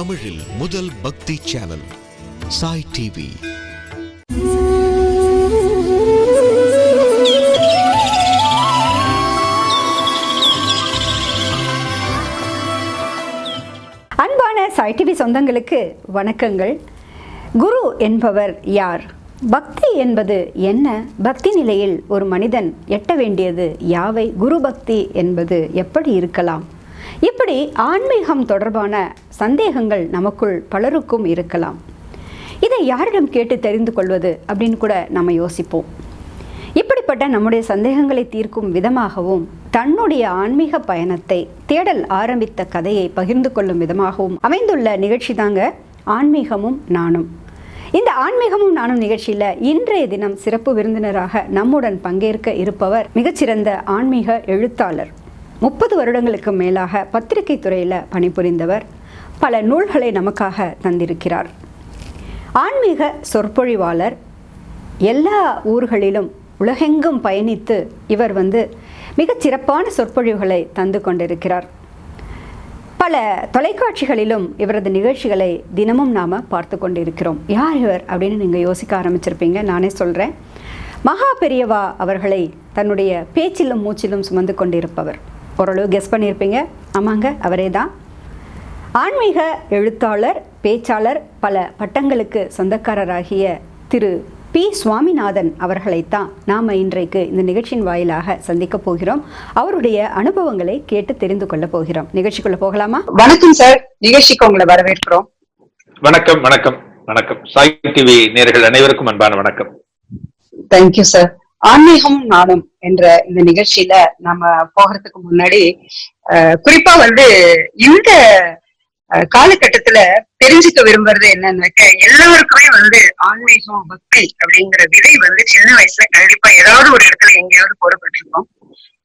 தமிழில் முதல் பக்தி சேனல் சாய் டிவி. அன்பான சாய் டிவி சொந்தங்களுக்கு வணக்கங்கள். குரு என்பவர் யார்? பக்தி என்பது என்ன? பக்தி நிலையில் ஒரு மனிதன் எட்ட வேண்டியது யாவை? குரு பக்தி என்பது எப்படி இருக்கலாம்? இப்படி ஆன்மீகம் தொடர்பான சந்தேகங்கள் நமக்குள் பலருக்கும் இருக்கலாம். இதை யாரிடம் கேட்டு தெரிந்து கொள்வது அப்படின்னு கூட நம்ம யோசிப்போம். இப்படிப்பட்ட நம்முடைய சந்தேகங்களை தீர்க்கும் விதமாகவும் தன்னுடைய ஆன்மீக பயணத்தை தேடல் ஆரம்பித்த கதையை பகிர்ந்து கொள்ளும் விதமாகவும் அமைந்துள்ள நிகழ்ச்சி தாங்க ஆன்மீகமும் நானும். இந்த ஆன்மீகமும் நானும் நிகழ்ச்சியில் இன்றைய தினம் சிறப்பு விருந்தினராக நம்முடன் பங்கேற்க இருப்பவர் மிகச்சிறந்த ஆன்மீக எழுத்தாளர் முப்பது வருடங்களுக்கு மேலாக பத்திரிகை துறையில் பணிபுரிந்தவர் பல நூல்களை நமக்காக தந்திருக்கிறார். ஆன்மீக சொற்பொழிவாளர் எல்லா ஊர்களிலும் உலகெங்கும் பயணித்து இவர் வந்து மிகச் சிறப்பான சொற்பொழிவுகளை தந்து கொண்டிருக்கிறார். பல தொலைக்காட்சிகளிலும் இவரது நிகழ்ச்சிகளை தினமும் நாம் பார்த்து கொண்டிருக்கிறோம். யார் இவர் அப்படின்னு நீங்கள் யோசிக்க ஆரம்பிச்சிருப்பீங்க நானே சொல்கிறேன் மகா பெரியவா அவர்களை தன்னுடைய பேச்சிலும் மூச்சிலும் சுமந்து கொண்டிருப்பவர். ஓரளவு கெஸ் பண்ணியிருப்பீங்க. ஆமாங்க அவரே தான் ஆன்மீக எழுத்தாளர் பேச்சாளர் பல பட்டங்களுக்கு சொந்தக்காரராகிய திரு பி. சுவாமிநாதன் அவர்களைத்தான் நாம் இன்றைக்கு இந்த நிகழ்ச்சியின் வாயிலாக சந்திக்க போகிறோம். அவருடைய அனுபவங்களை கேட்டு தெரிந்து கொள்ள போகிறோம். நிகழ்ச்சிக்குள்ள போகலாமா? வணக்கம் சார். நிகழ்ச்சிக்கு உங்களை வரவேற்கிறோம். வணக்கம் வணக்கம் வணக்கம். சாய் டிவி நேர்கள் அனைவருக்கும் அன்பான வணக்கம். தேங்க்யூ சார் ஆன்மீகம் நாடும் என்ற இந்த நிகழ்ச்சியில நம்ம போகிறதுக்கு முன்னாடி குறிப்பா வந்து இந்த காலகட்டத்துல தெரிஞ்சுக்க விரும்புறது என்னன்னாக்க எல்லாருக்குமே வந்து ஆன்மீகம் பக்தி அப்படிங்கிற விதை வந்து சின்ன வயசுல கண்டிப்பா ஏதாவது ஒரு இடத்துல எங்கேயாவது போடப்பட்டிருக்கோம்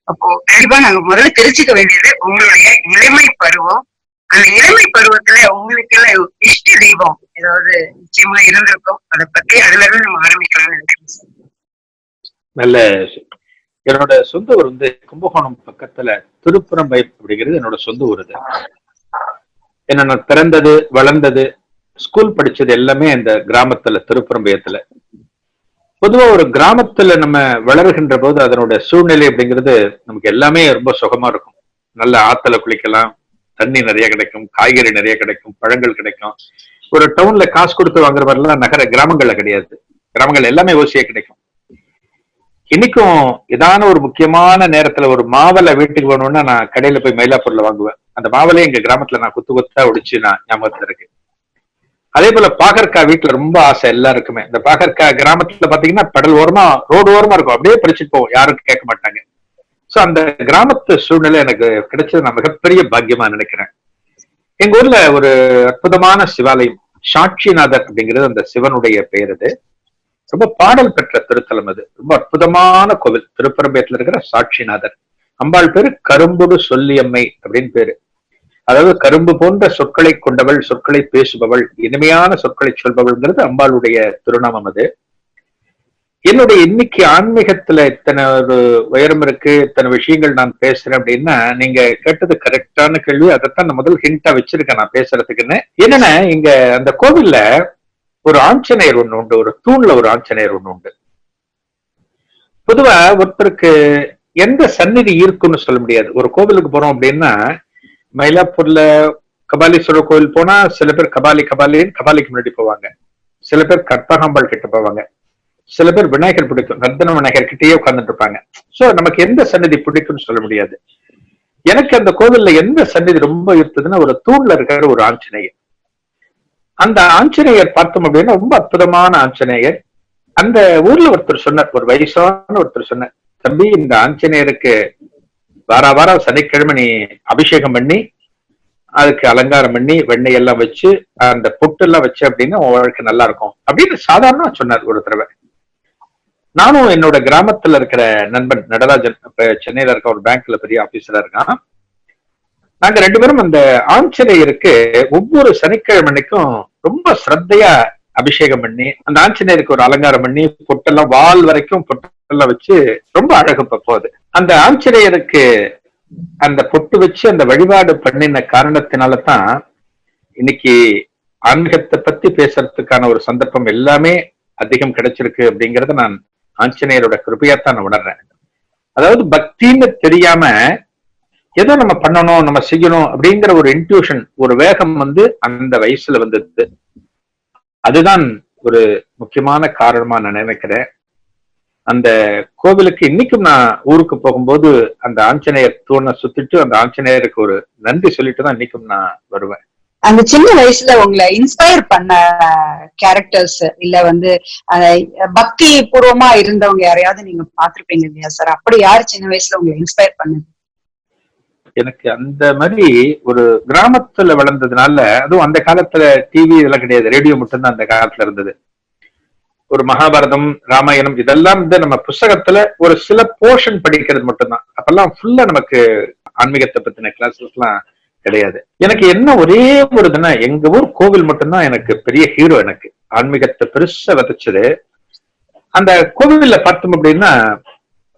அப்போ கண்டிப்பா நாங்க முதல்ல தெரிஞ்சுக்க வேண்டியது உங்களுடைய இளமை பருவம். அந்த இளமை பருவத்துல உங்களுக்கு இஷ்ட தெய்வம் ஏதாவது நிச்சயமா இருந்திருக்கும். அதை பத்தி அதுல இருந்து நம்ம ஆரம்பிக்கலாம்னு நினைக்கிறேன் சார். நல்ல என்னோட சொந்த ஊர் வந்து கும்பகோணம் பக்கத்துல திருப்புறம்பை அப்படிங்கிறது என்னோட சொந்த ஊர் இது என்ன நான் பிறந்தது வளர்ந்தது ஸ்கூல் படிச்சது எல்லாமே இந்த கிராமத்துல திருப்புறம்பயத்துல பொதுவா ஒரு கிராமத்துல நம்ம வளர்கின்ற போது அதனோட சூழ்நிலை அப்படிங்கிறது நமக்கு எல்லாமே ரொம்ப சுகமா இருக்கும். நல்ல ஆத்துல குளிக்கலாம் தண்ணி நிறைய கிடைக்கும் காய்கறி நிறைய கிடைக்கும் பழங்கள் கிடைக்கும். ஒரு டவுன்ல காசு கொடுத்து வாங்குற மாதிரிலாம் நகர கிராமங்கள்ல கிடையாது. கிராமங்கள் எல்லாமே ஓசியா கிடைக்கும். இன்னைக்கும் ஏதான ஒரு முக்கியமான நேரத்துல ஒரு மாவலை வீட்டுக்கு வேணும்னா நான் கடையில போய் மயிலாப்பூர்ல வாங்குவேன். அந்த மாவலை எங்க கிராமத்துல நான் குத்து குத்தா ஒடிச்சு நான் ஞாபகத்துல இருக்கு அதே போல பாகற்காய் வீட்டுல ரொம்ப ஆசை எல்லாருக்குமே. இந்த பாகற்காய் கிராமத்துல பாத்தீங்கன்னா கடல் ஓரமா ரோடு ஓரமா இருக்கும். அப்படியே பறிச்சுட்டு போவோம். யாரும் கேட்க மாட்டாங்க. சோ அந்த கிராமத்து சூழ்நிலை எனக்கு கிடைச்சது நான் மிகப்பெரிய பாக்கியமா நினைக்கிறேன். எங்க ஊர்ல ஒரு அற்புதமான சிவாலயம் சாட்சிநாதர் அப்படிங்கிறது அந்த சிவனுடைய பெயர் அது. ரொம்ப பாடல் பெற்ற திருத்தலம் அது. ரொம்ப அற்புதமான கோவில். திருப்பரம்பயத்துல இருக்கிற சாட்சிநாதர். அம்பாள் பேரு கரும்புடு சொல்லியம்மை அப்படின்னு பேரு. அதாவது கரும்பு போன்ற சொற்களை கொண்டவள் சொற்களை பேசுபவள் இனிமையான சொற்களை சொல்பவள்ங்கிறது அம்பாளுடைய திருநாமம் அது. என்னுடைய இன்னைக்கு ஆன்மீகத்துல இத்தனை ஒரு உயரம் இருக்கு இத்தனை விஷயங்கள் நான் பேசுறேன் அப்படின்னா நீங்க கேட்டது கரெக்டான கேள்வி அதைத்தான் நான் முதல் ஹிண்டா வச்சிருக்கேன் நான் பேசுறதுக்குன்னு. என்னன்னா இங்க அந்த கோவில்ல ஒரு ஆஞ்சநேயர் ஒண்ணு உண்டு ஒரு தூண்ல ஒரு ஆஞ்சநேயர் ஒண்ணு உண்டு. பொதுவா ஒருத்தருக்கு எந்த சந்நிதி இருக்குன்னு சொல்ல முடியாது. ஒரு கோவிலுக்கு போறோம் அப்படின்னா மயிலாப்பூர்ல கபாலீஸ்வரர் கோவில் போனா சில பேர் கபாலி கபாலின்னு கபாலிக்கு முன்னாடி போவாங்க. சில பேர் கற்பகாம்பாள் கிட்ட போவாங்க. சில பேர் விநாயகர் பிடிக்கும் நர்தன விநாயகர் கிட்டயே உட்கார்ந்துட்டு இருப்பாங்க. சோ நமக்கு எந்த சன்னதி பிடிக்கும்னு சொல்ல முடியாது. எனக்கு அந்த கோவில்ல எந்த சந்நிதி ரொம்ப இருந்ததுன்னா ஒரு தூண்ல இருக்கிற ஒரு ஆஞ்சநேயர். அந்த ஆஞ்சநேயர் பார்த்தோம் அப்படின்னா ரொம்ப அற்புதமான ஆஞ்சநேயர். அந்த ஊர்ல ஒருத்தர் சொன்னார் ஒரு வயசான ஒருத்தர் சொன்னார் தம்பி இந்த ஆஞ்சநேயருக்கு வார வாரம் சனிக்கிழமை நீ அபிஷேகம் பண்ணி அதுக்கு அலங்காரம் பண்ணி வெண்ணெய் எல்லாம் வச்சு அந்த பொட்டு எல்லாம் வச்சு அப்படின்னா உன் வாழ்க்கை நல்லா இருக்கும். அப்படின்னு சாதாரண சொன்னார் ஒரு தடவை. நானும் என்னோட கிராமத்துல இருக்கிற நண்பன் நடராஜன் இப்ப சென்னையில இருக்க ஒரு பேங்க்ல பெரிய ஆபீசரா இருக்கான். நாங்க ரெண்டு பேரும் அந்த ஆஞ்சநேயருக்கு ஒவ்வொரு சனிக்கிழமைக்கும் ரொம்ப ஸ்ரத்தையா அபிஷேகம் பண்ணி அந்த ஆஞ்சநேயருக்கு ஒரு அலங்காரம் பண்ணி பொட்டெல்லாம் வால் வரைக்கும் பொட்டெல்லாம் வச்சு ரொம்ப அழகு போகுது அந்த ஆஞ்சநேயருக்கு அந்த பொட்டு வச்சு அந்த வழிபாடு பண்ணின காரணத்தினால தான் இன்னைக்கு ஆன்மீகத்தை பத்தி பேசுறதுக்கான ஒரு சந்தர்ப்பம் எல்லாமே அதிகம் கிடைச்சிருக்கு அப்படிங்கறத நான் ஆஞ்சநேயரோட கிருபையாத்தான் நான் உணர்றேன். அதாவது பக்தின்னு தெரியாம எதை நம்ம பண்ணணும் நம்ம செய்யணும் அப்படிங்கிற ஒரு இன்ட்யூஷன் ஒரு வேகம் வந்து அந்த வயசுல வந்தது. அதுதான் ஒரு முக்கியமான காரணமா நான் நினைக்கிறேன். அந்த கோவிலுக்கு இன்னைக்கும் நான் ஊருக்கு போகும்போது அந்த ஆஞ்சநேயர் தூணை சுத்திட்டு அந்த ஆஞ்சநேயருக்கு ஒரு நன்றி சொல்லிட்டு தான் இன்னைக்கும் நான் வருவேன். அந்த சின்ன வயசுல உங்களை இன்ஸ்பயர் பண்ண கேரக்டர்ஸ் இல்ல வந்து பக்தி பூர்வமா இருந்தவங்க யாரையாவது நீங்க பாத்திருப்பீங்க இல்லையா சார் அப்படி யார் சின்ன வயசுல உங்களை இன்ஸ்பயர் பண்ணுது? எனக்கு அந்த மாதிரி ஒரு கிராமத்துல வளர்ந்ததுனால அதுவும் அந்த காலத்துல டிவி இதெல்லாம் கிடையாது ரேடியோ மட்டும்தான் அந்த காலத்துல இருந்தது. ஒரு மகாபாரதம் ராமாயணம் இதெல்லாம் வந்து நம்ம புஸ்தகத்துல ஒரு சில போர்ஷன் படிக்கிறது மட்டும்தான். அப்பெல்லாம் ஃபுல்லா நமக்கு ஆன்மீகத்தை பத்தின கிளாஸஸ் எல்லாம் கிடையாது. எனக்கு என்ன ஒரே ஒரு இதுனா எங்க ஊர் கோவில் மட்டும்தான் எனக்கு பெரிய ஹீரோ எனக்கு. ஆன்மீகத்தை பெருசா விதைச்சது. அந்த கோவில்ல பார்த்தோம் அப்படின்னா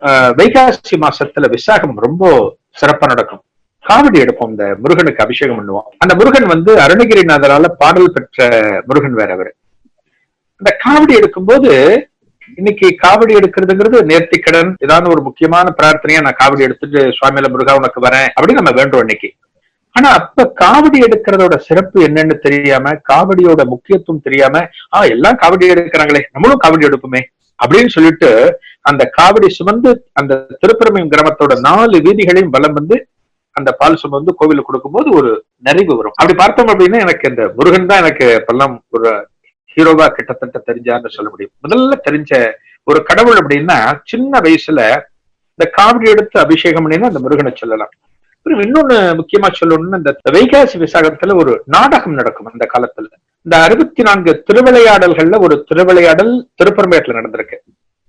வைகாசி மாசத்துல விசாகம் ரொம்ப சிறப்பா நடக்கும். காவடி எடுப்போம். இந்த முருகனுக்கு அபிஷேகம் பண்ணுவோம். அந்த முருகன் வந்து அருணகிரிநாதரால பாடல் பெற்ற முருகன் வேற அவரு. அந்த காவடி எடுக்கும்போது இன்னைக்கு காவடி எடுக்கிறதுங்கிறது நேர்த்திக்கடன் ஏதாவது ஒரு முக்கியமான பிரார்த்தனையா நான் காவடி எடுத்துட்டு சுவாமியில முருகா உனக்கு வரேன் அப்படின்னு நம்ம வேண்டும் இன்னைக்கு. ஆனா அப்ப காவடி எடுக்கிறதோட சிறப்பு என்னன்னு தெரியாம காவடியோட முக்கியத்துவம் தெரியாம ஆஹ் எல்லாம் காவடி எடுக்கிறாங்களே நம்மளும் காவடி எடுப்போமே அப்படின்னு சொல்லிட்டு அந்த காவடி சுமந்து அந்த திருப்பரமையும் கிராமத்தோட நாலு வீதிகளையும் பலம் வந்து அந்த பால் சுமந்து கோவிலுக்கு கொடுக்கும்போது ஒரு நிறைவு வரும். அப்படி பார்த்தோம் அப்படின்னா எனக்கு இந்த முருகன் தான் எனக்கு இப்பெல்லாம் ஒரு ஹீரோவா கிட்டத்தட்ட தெரிஞ்சான்னு சொல்ல முடியும். முதல்ல தெரிஞ்ச ஒரு கடவுள் அப்படின்னா சின்ன வயசுல இந்த காவடி எடுத்து அபிஷேகம் பண்ணினா அந்த முருகனை சொல்லலாம். அப்புறம் இன்னொன்னு முக்கியமா சொல்லணும்னு இந்த வைகாசி விசாகத்துல ஒரு நாடகம் நடக்கும் அந்த காலத்துல. இந்த அறுபத்தி நான்கு திருவிளையாடல்கள்ல ஒரு திருவிளையாடல் திருப்பரம்பேட்டில் நடந்திருக்கு.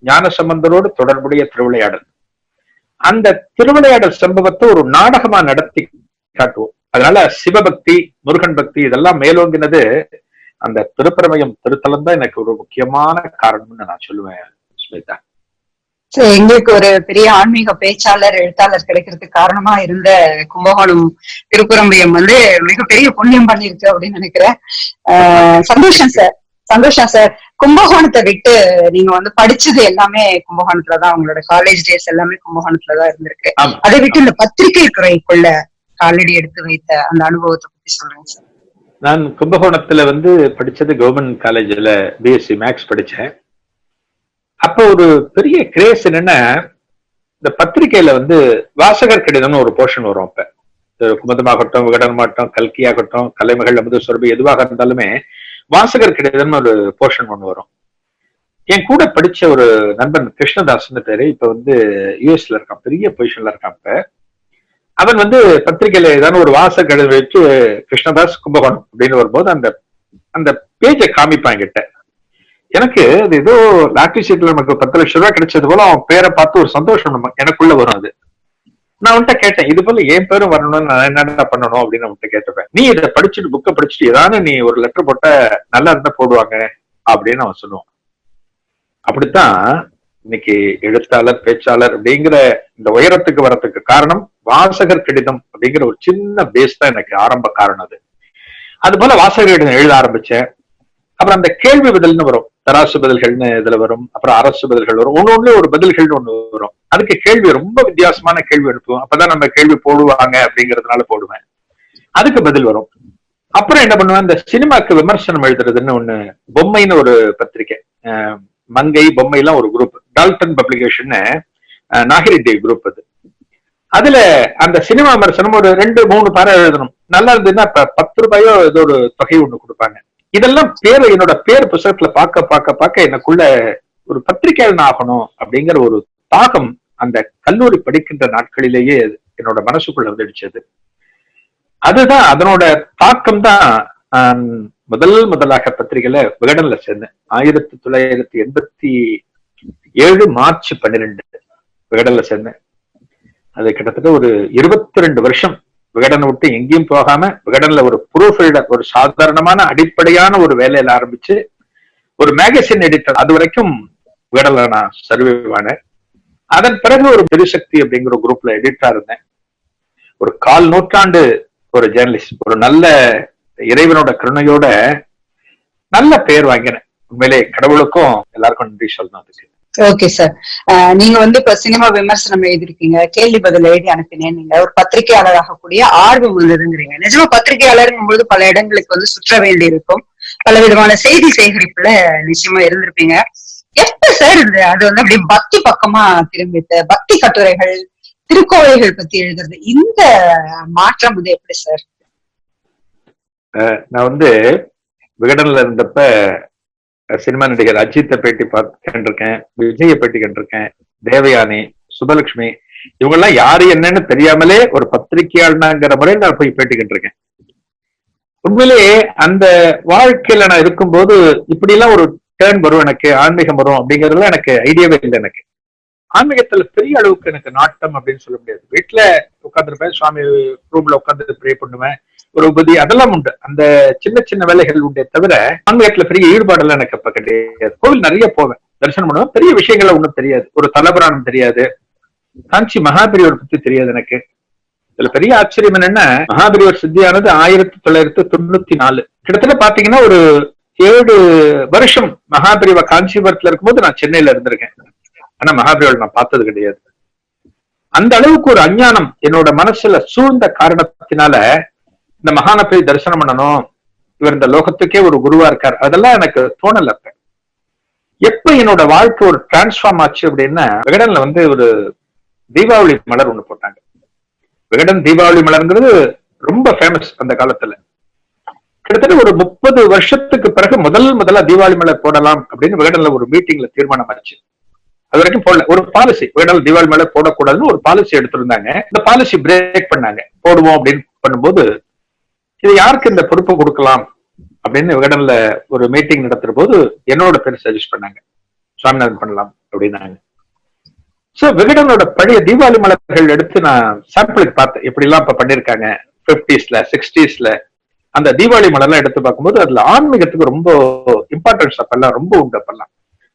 ஞானசம்பந்தரோடு தொடர்புடைய திருவிளையாடல். அந்த திருவிளையாடல் சம்பவத்தை ஒரு நாடகமா நடத்தி காட்டுவோம். அதனால சிவபக்தி முருகன் பக்தி இதெல்லாம் மேலோங்கினது அந்த திருப்பரமயம் திருத்தலம் தான் எனக்கு ஒரு முக்கியமான காரணம்னு நான் சொல்லுவேன் ஸ்மிதா எங்களுக்கு ஒரு பெரிய ஆன்மீக பேச்சாளர் எழுத்தாளர் கிடைக்கிறதுக்கு காரணமா இருந்த கும்பகோணம் திருப்புரம்பியம் வந்து மிகப்பெரிய புண்ணியம் பண்ணிருக்கு அப்படின்னு நினைக்கிறேன். ஆஹ் சந்தோஷம் சார் சந்தோஷம் சார் கும்பகோணத்தை விட்டு நீங்க வந்து படிச்சது எல்லாமே கும்பகோணத்துலதான் உங்களோட காலேஜ் டேஸ் எல்லாமே கும்பகோணத்துலதான் இருந்திருக்கு. அதை விட்டு இந்த பத்திரிகை துறைக்குள்ள காலடி எடுத்து வைத்த அந்த அனுபவத்தை பத்தி சொல்லுங்க சார் நான் கும்பகோணத்துல வந்து படிச்சது கவர்மெண்ட் காலேஜ்ல பிஎஸ்சி மேக்ஸ் படிச்சேன். அப்போ ஒரு பெரிய கிரேஸ் என்னன்னா இந்த பத்திரிக்கையில வந்து வாசகர் கடிதம்னு ஒரு போர்ஷன் வரும் அப்ப. குமுதமாகட்டும் விகடனமாகட்டும் கல்கி ஆகட்டும் கலைமகள் அமுத சொரபி எதுவாக இருந்தாலுமே வாசகர் கிடையாதுன்னு ஒரு போர்ஷன் ஒன்று வரும். என் கூட படிச்ச ஒரு நண்பன் கிருஷ்ணதாஸ்னு பேரு. இப்ப வந்து யூஎஸ்ல இருக்கான். பெரிய பொசிஷன்ல இருக்கான் இப்ப. அவன் வந்து பத்திரிகையில ஏதாவது ஒரு வாசகர் கடிதம் வச்சு கிருஷ்ணதாஸ் கும்பகோணம் அப்படின்னு வரும்போது அந்த அந்த பேஜை காமிப்பான் கிட்ட எனக்கு அது ஏதோ லாட்டரி சீட்ல நமக்கு பத்து லட்சம் ரூபாய் கிடைச்சது போல அவன் பேரை பார்த்து ஒரு சந்தோஷம் நம்ம எனக்குள்ள வரும் அது. நான் அவன்கிட்ட கேட்டேன் இது போல என் பேரும் வரணும்னு நான் என்னடா பண்ணணும் அப்படின்னு அவன்கிட்ட கேட்டுப்பேன் நீ இதை படிச்சுட்டு புக்கை படிச்சுட்டு ஏதாவது நீ ஒரு லெட்டர் போட்ட நல்லா இருந்தா போடுவாங்க அப்படின்னு அவன் சொல்லுவான். அப்படித்தான் இன்னைக்கு எழுத்தாளர் பேச்சாளர் அப்படிங்கிற இந்த உயரத்துக்கு வரத்துக்கு காரணம் வாசகர் கடிதம் அப்படிங்கிற ஒரு சின்ன பேஸ் தான் எனக்கு ஆரம்ப காரணம் அது. அது போல வாசகர் கடிதம் எழுத ஆரம்பிச்சேன். அப்புறம் அந்த கேள்வி விடல்னு வரும். தராசு பதில்கள்னு இதுல வரும். அப்புறம் அரசு பதில்கள் வரும். ஒன்னு ஒண்ணு ஒரு பதில்கள்னு ஒண்ணு வரும். அதுக்கு கேள்வி ரொம்ப வித்தியாசமான கேள்வி அனுப்புவோம் அப்பதான் நம்ம கேள்வி போடுவாங்க அப்படிங்கறதுனால போடுவேன். அதுக்கு பதில் வரும். அப்புறம் என்ன பண்ணுவேன்? இந்த சினிமாக்கு விமர்சனம் எழுதுறதுன்னு ஒண்ணு பொம்மைன்னு ஒரு பத்திரிகை மங்கை பொம்மை எல்லாம் ஒரு குரூப் டால்டன் பப்ளிகேஷன் நாகரிட்டி குரூப் அது. அதுல அந்த சினிமா விமர்சனம் ஒரு ரெண்டு மூணு பாரம் எழுதணும். நல்லா இருந்ததுன்னா பத்து ரூபாயோ ஏதோ ஒரு தொகை ஒண்ணு கொடுப்பாங்க. இதெல்லாம் பேர் என்னோட பேர் புத்தகத்துல பார்க்க பார்க்க பார்க்க எனக்குள்ள ஒரு பத்திரிகையாளன் ஆகணும் அப்படிங்கிற ஒரு தாகம் அந்த கல்லூரி படிக்கின்ற நாட்களிலேயே என்னோட மனசுக்குள்ள வந்துடுச்சது. அதுதான் அதனோட தாக்கம் தான் நான் முதல் முதலாக பத்திரிகையில விகடன்ல சேர்ந்தேன். ஆயிரத்தி தொள்ளாயிரத்தி எண்பத்தி ஏழு மார்ச் பன்னிரெண்டு விகடன்ல சேர்ந்தேன். அது கிட்டத்தட்ட ஒரு இருபத்தி ரெண்டு வருஷம் விகடனை விட்டு எங்கேயும் போகாம விகடன்ல ஒரு ப்ரூஃப் ஒரு சாதாரணமான அடிப்படையான ஒரு வேலையில ஆரம்பிச்சு ஒரு மேகசின் எடிட்டர் அது வரைக்கும் விகடன்ல நான் சர்வே ஆனேன் அதன் பிறகு ஒரு பெருசக்தி அப்படிங்கிற ஒரு குரூப்ல எடிட்டா இருந்தேன். ஒரு கால் நூற்றாண்டு ஒரு ஜேர்னலிஸ்ட் ஒரு நல்ல இறைவனோட கருணையோட நல்ல பெயர் வாங்கினேன். உண்மையிலே கடவுளுக்கும் எல்லாருக்கும் நன்றி சொல்லணும் அதுக்கு. ஓகே சார் நீங்க வந்து இப்ப சினிமா விமர்சனம் எழுதிருக்கீங்க கேள்வி பதில் எழுதி அனுப்பினேன். நீங்க ஒரு பத்திரிகையாளராக கூடிய ஆர்வம் வந்ததுங்கிறீங்க நிஜமா பத்திரிகையாளருங்கும் பொழுது பல இடங்களுக்கு வந்து சுற்ற வேண்டி இருக்கும் பல விதமான செய்தி சேகரிப்புல நிச்சயமா இருந்திருப்பீங்க. எப்ப சார் இந்த அது வந்து அப்படி பக்தி பக்கமா திரும்பிட்டு பக்தி கட்டுரைகள் திருக்கோவைகள் பத்தி எழுதுறது இந்த மாற்றம் வந்து எப்படி சார் நான் வந்து விகடன்ல இருந்தப்ப சினிமா நடிகர் அஜித்தை பேட்டி பார்த்து கண்டிருக்கேன் விஜய பேட்டி கண்டிருக்கேன் தேவயானி சுபலட்சுமி இவங்க எல்லாம் யாரு என்னன்னு தெரியாமலே ஒரு பத்திரிகையாளனாங்கிற முறையில் நான் போய் பேட்டி கண்டிருக்கேன் உண்மையிலேயே அந்த வாழ்க்கையில நான் இருக்கும்போது இப்படி எல்லாம் ஒரு டேர்ன் வரும் எனக்கு ஆன்மீகம் வரும் அப்படிங்கறதுல எனக்கு ஐடியாவே இல்லை எனக்கு. ஆன்மீகத்துல பெரிய அளவுக்கு எனக்கு நாட்டம் அப்படின்னு சொல்ல முடியாது. வீட்டுல உட்காந்துருப்பேன் சுவாமி ரூம்ல உட்காந்து ப்ரே பண்ணுவேன். ஒரு உபதி அதெல்லாம் உண்டு. அந்த சின்ன சின்ன வேலைகள் உண்டே தவிர ஆன்மீகத்துல பெரிய ஈடுபாடெல்லாம் எனக்கு அப்ப கிடையாது. கோவில் நிறைய போவேன். தரிசனம் பண்ணுவேன். பெரிய விஷயங்கள் ஒண்ணும் தெரியாது. ஒரு தலபுராணம் தெரியாது. காஞ்சி மகாபெரியவர் பத்தி தெரியாது எனக்கு. இதுல பெரிய ஆச்சரியம் என்னன்னா மகாபெரியவர் சித்தியானது ஆயிரத்தி தொள்ளாயிரத்தி தொண்ணூத்தி நாலு. கிட்டத்தட்ட பாத்தீங்கன்னா ஒரு ஏழு வருஷம் மகாபெரிவா காஞ்சிபுரத்துல இருக்கும்போது நான் சென்னையில இருந்திருக்கேன். ஆனா மகாபெரிவல் நான் பார்த்தது கிடையாது. அந்த அளவுக்கு ஒரு அஞ்ஞானம் என்னோட மனசுல சூழ்ந்த காரணத்தினால இந்த மகானை போய் தரிசனம் பண்ணணும். இவர் இந்த லோகத்துக்கே ஒரு குருவா இருக்கார். அதெல்லாம் எனக்கு தோணல எப்ப என்னோட வாழ்க்கை ஒரு டிரான்ஸ்ஃபார்ம் ஆச்சு அப்படின்னா விகடன்ல வந்து ஒரு தீபாவளி மலர் ஒண்ணு போட்டாங்க. விகடன் தீபாவளி மலர்ங்கிறது ரொம்ப ஃபேமஸ் அந்த காலத்துல. கிட்டத்தட்ட ஒரு முப்பது வருஷத்துக்கு பிறகு முதல் முதல்ல தீபாவளி மலர் போடலாம் அப்படின்னு விகடன்ல ஒரு மீட்டிங்ல தீர்மானம் ஆச்சு. அது வரைக்கும் போடல. ஒரு பாலிசி விகடன் தீபாவளி மலர் போடக்கூடாதுன்னு ஒரு பாலிசி எடுத்திருந்தாங்க. இந்த பாலிசி பிரேக் பண்ணாங்க. போடுவோம் அப்படின்னு பண்ணும்போது இது யாருக்கு இந்த பொறுப்பு கொடுக்கலாம்? அப்படின்னு விகடன்ல ஒரு மீட்டிங் நடத்துற போது என்னோட பேர் சஜஸ்ட் பண்ணாங்க. சுவாமிநாதன் பண்ணலாம் அப்படின்னாங்க. சோ விகடனோட பழைய தீபாவளி மலர்கள் எடுத்து நான் சாம்பிளுக்கு பார்த்தேன். எப்படி எல்லாம் இப்ப பண்ணிருக்காங்க? பிப்டிஸ்ல சிக்ஸ்டீஸ்ல அந்த தீபாவளி மலர்லாம் எடுத்து பார்க்கும்போது அதுல ஆன்மீகத்துக்கு ரொம்ப இம்பார்ட்டன்ஸ் அப்பெல்லாம் ரொம்ப உண்டு அப்பெல்லாம்.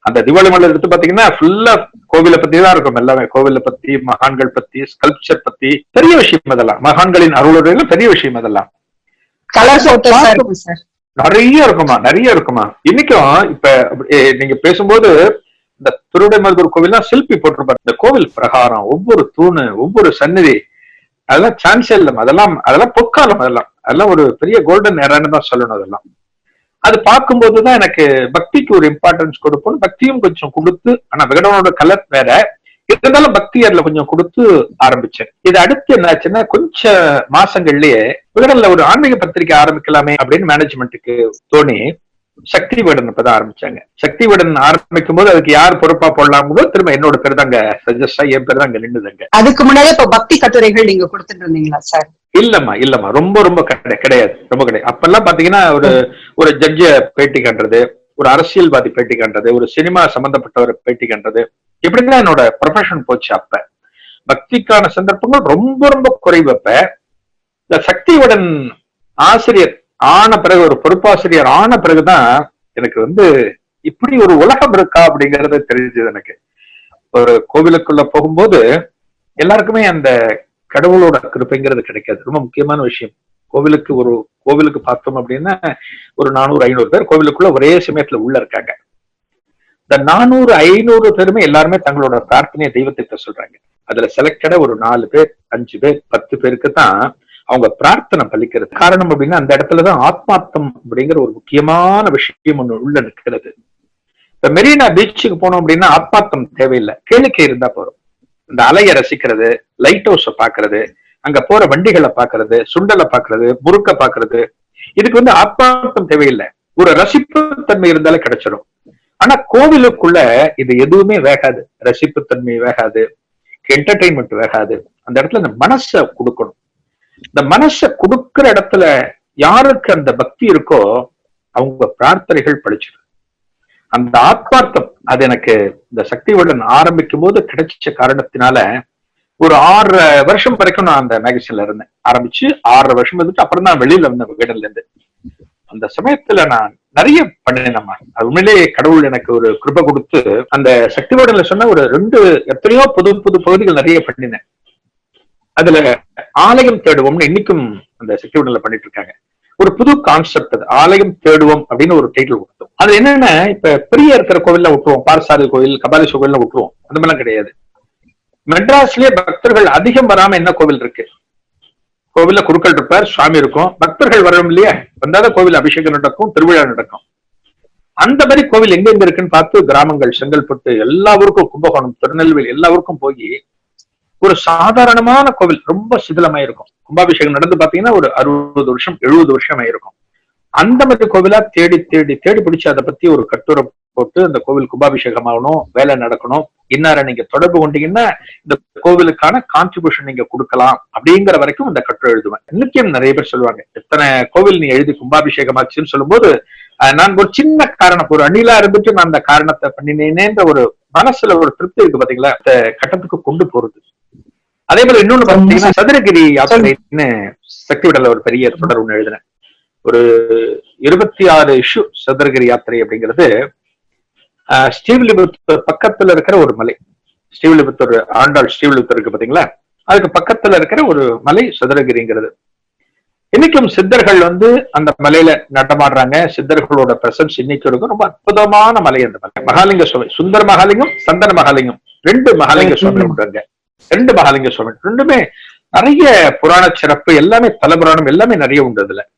அந்த தீபாவளி மலர் எடுத்து பாத்தீங்கன்னா ஃபுல்லா கோவிலை பத்தி தான் இருக்கும் எல்லாமே. கோவிலை பத்தி மகான்கள் பத்தி ஸ்கல்ப்சர் பத்தி பெரிய விஷயம் அதெல்லாம். மகான்களின் அருளுரையில பெரிய விஷயம் அதெல்லாம். கலர் போட்டோஸா இருக்கும் சார் நிறைய இருக்குமா நிறைய இருக்குமா இன்னைக்கும் இப்ப நீங்க பேசும்போது இந்த திருவிடைமருதூர் கோவில்லாம் சில்பி போட்டிருப்பாரு. இந்த கோவில் பிரகாரம் ஒவ்வொரு தூணு ஒவ்வொரு சந்நிதி அதெல்லாம் சான்ஸே அதெல்லாம் அதெல்லாம் பொற்காலம் அதெல்லாம். அதெல்லாம் ஒரு பெரிய கோல்டன் ஏரான்னு தான் சொல்லணும் அதெல்லாம். அது பார்க்கும்போதுதான் எனக்கு பக்திக்கு ஒரு இம்பார்ட்டன்ஸ் கொடுப்போம் பக்தியும் கொஞ்சம் கொடுத்து ஆனா விகடனோட கலர் வேற. இருந்தாலும் பக்தி அதுல கொஞ்சம் கொடுத்து ஆரம்பிச்சேன். இது அடுத்து என்னாச்சுன்னா கொஞ்ச மாசங்கள்லயே விகடன்ல ஒரு ஆன்மீக பத்திரிக்கை ஆரம்பிக்கலாமே அப்படின்னு மேனேஜ்மெண்ட்டுக்கு தோணி சக்தி விகடன் இப்பதான் ஆரம்பிச்சாங்க. சக்தி விகடன் ஆரம்பிக்கும் போது அதுக்கு யார் பொறுப்பா போடலாம் திரும்ப என்னோட பேர் தாங்க சஜஸ்டா என் பேர் தாங்க நின்றுதுங்க அதுக்கு முன்னாடி இப்ப பக்தி கட்டுரைகள் நீங்க கொடுத்துட்டு இருந்தீங்களா சார்? இல்லம்மா இல்லம்மா. ரொம்ப ரொம்ப கிடை- கிடையாது. ரொம்ப கிடையாது அப்பெல்லாம் பாத்தீங்கன்னா ஒரு ஒரு ஜட்ஜ பேட்டி கண்டது ஒரு அரசியல்வாதி பேட்டி கண்டது ஒரு சினிமா சம்பந்தப்பட்டவரை பேட்டி கண்டது இப்படிதான் என்னோட ப்ரொஃபஷன் போச்சு அப்ப. பக்திக்கான சந்தர்ப்பங்கள் ரொம்ப ரொம்ப குறைவப்ப இந்த சக்தியுடன் ஆசிரியர் ஆன பிறகு ஒரு பொறுப்பாசிரியர் ஆன பிறகுதான் எனக்கு வந்து இப்படி ஒரு உலகம் இருக்கா அப்படிங்கறது தெரிஞ்சது எனக்கு. ஒரு கோவிலுக்குள்ள போகும்போது எல்லாருக்குமே அந்த கடவுளோட கிருப்பைங்கிறது கிடைக்காது. ரொம்ப முக்கியமான விஷயம். கோவிலுக்கு ஒரு கோவிலுக்கு பார்த்தோம் அப்படின்னா ஒரு நானூறு ஐநூறு பேர் கோவிலுக்குள்ள ஒரே சமயத்துல உள்ள இருக்காங்க. இந்த நானூறு ஐநூறு பேருமே எல்லாருமே தங்களோட பிரார்த்தனையை தெய்வத்திட்ட சொல்றாங்க. அதுல செலக்டடா ஒரு நாலு பேர் அஞ்சு பேர் பத்து பேருக்கு தான் அவங்க பிரார்த்தனை பலிக்கிறது. காரணம் அப்படின்னா அந்த இடத்துலதான் ஆத்மார்த்தம் அப்படிங்கிற ஒரு முக்கியமான விஷயம் ஒண்ணு உள்ள நிற்கிறது. இப்ப மெரினா பீச்சுக்கு போனோம் அப்படின்னா ஆத்மார்த்தம் தேவையில்லை. கேளிக்கை இருந்தா போறோம். இந்த அலையை ரசிக்கிறது லைட் ஹவுஸ பாக்குறது அங்க போற வண்டிகளை பாக்குறது சுண்டலை பாக்குறது முறுக்க பாக்குறது இதுக்கு வந்து ஆத்மார்த்தம் தேவையில்லை. ஒரு ரசிப்பு தன்மை இருந்தாலே கிடைச்சிடும் ஆனா கோவிலுக்குள்ள இது எதுவுமே வேகாது. ரசிப்பு தன்மை வேகாது. என்டர்டைன்மெண்ட் வேகாது. அந்த இடத்துல இந்த மனசை கொடுக்கணும். இந்த மனசை கொடுக்கிற இடத்துல யாருக்கு அந்த பக்தி இருக்கோ அவங்க பிரார்த்தனைகள் பழிச்சிடும். அந்த ஆத்மார்த்தம் அது எனக்கு இந்த சக்திவர்டன் ஆரம்பிக்கும் போது கிடைச்ச காரணத்தினால ஒரு ஆறு வருஷம் வரைக்கும் நான் அந்த மேகசின்ல இருந்தேன். ஆரம்பிச்சு ஆறரை வருஷம் இருந்துட்டு அப்புறம் தான் வெளியில வந்தேன் வீடுல இருந்து. அந்த சமயத்துல நான் நிறைய பண்ணினேம்மா. அது உண்மையிலேயே கடவுள் எனக்கு ஒரு கிருபை கொடுத்து அந்த சக்தி வடல சொன்ன ஒரு ரெண்டு எத்தனையோ புது புது பகுதிகள் நிறைய பண்ணினேன். அதுல ஆலயம் தேடுவோம்னு இன்னைக்கும் அந்த சக்தி வடல பண்ணிட்டு இருக்காங்க ஒரு புது கான்செப்ட் அது ஆலயம் தேடுவோம் அப்படின்னு ஒரு டைட்டில் கொடுத்தோம். அது என்னன்னா இப்ப பெரிய இருக்கிற கோவில்ல விட்டுருவோம் பாரசாரதி கோவில் கபாலீஸ்வரர் கோவில்ல விட்டுருவோம். அந்த மாதிரிலாம் கிடையாது. மெட்ராஸ்லயே பக்தர்கள் அதிகம் வராம என்ன கோவில் இருக்கு? கோவில்ல குருக்கள் இருப்பார் சுவாமி இருக்கும். பக்தர்கள் வரணும் இல்லையா? வந்தாதான் கோவில் அபிஷேகம் நடக்கும் திருவிழா நடக்கும். அந்த மாதிரி கோவில் எங்க எங்க இருக்குன்னு பார்த்து கிராமங்கள் செங்கல்பட்டு எல்லா ஊருக்கும் கும்பகோணம் திருநெல்வேலி எல்லா ஊருக்கும் போய் ஒரு சாதாரணமான கோவில் ரொம்ப சிதிலமாயிருக்கும் கும்பாபிஷேகம் நடந்து பாத்தீங்கன்னா ஒரு அறுபது வருஷம் எழுபது வருஷம் ஆயிருக்கும் அந்த மாதிரி கோவிலா தேடி தேடி தேடி பிடிச்சு அதை பத்தி ஒரு கட்டுரை போட்டு அந்த கோவில் கும்பாபிஷேகம் ஆகணும் வேலை நடக்கணும். இன்னார நீங்க தொடர்பு கொண்டீங்கன்னா இந்த கோவிலுக்கான கான்ட்ரிபியூஷன் நீங்க கொடுக்கலாம் அப்படிங்கிற வரைக்கும் இந்த கட்டுரை எழுதுவேன். இன்னைக்கும் நிறைய பேர் சொல்லுவாங்க. இத்தனை கோவில் நீ எழுதி கும்பாபிஷேகம் ஆச்சுன்னு சொல்லும்போது நான் ஒரு சின்ன காரணம் ஒரு அணிலா இருந்துட்டு நான் அந்த காரணத்தை பண்ணினேன்ற ஒரு மனசுல ஒரு திருப்தி இருக்கு பாத்தீங்களா? அந்த கட்டத்துக்கு கொண்டு போறது. அதே போல இன்னொன்னு பாத்தீங்கன்னா சதுரகிரி யாத்திரைன்னு சக்தி விடல ஒரு பெரிய தொடர் ஒண்ணு எழுதினேன். ஒரு இருபத்தி ஆறு இஷ்யூ சதுரகிரி யாத்திரை அப்படிங்கிறது ஆஹ், ஸ்ரீவில்லிபுத்தூர் பக்கத்துல இருக்கிற ஒரு மலை. ஸ்ரீவில்லிபுத்தூர் ஆண்டாள் ஸ்ரீவில்லிபுத்தூர் இருக்கு பாத்தீங்களா? அதுக்கு பக்கத்துல இருக்கிற ஒரு மலை சதுரகிரிங்கிறது. இன்னைக்கும் சித்தர்கள் வந்து அந்த மலையில நடமாடுறாங்க. சித்தர்களோட பிரசன்ஸ் இன்னைக்கு இருக்கும். ரொம்ப அற்புதமான மலை அந்த மலை. மகாலிங்க சுவாமி சுந்தர மகாலிங்கம் சந்தன மகாலிங்கம். ரெண்டு மகாலிங்க சுவாமி உண்டாங்க ரெண்டு மகாலிங்க சுவாமி. ரெண்டுமே நிறைய புராண சிறப்பு எல்லாமே தலபுராணம் எல்லாமே நிறைய உண்டு அதுல.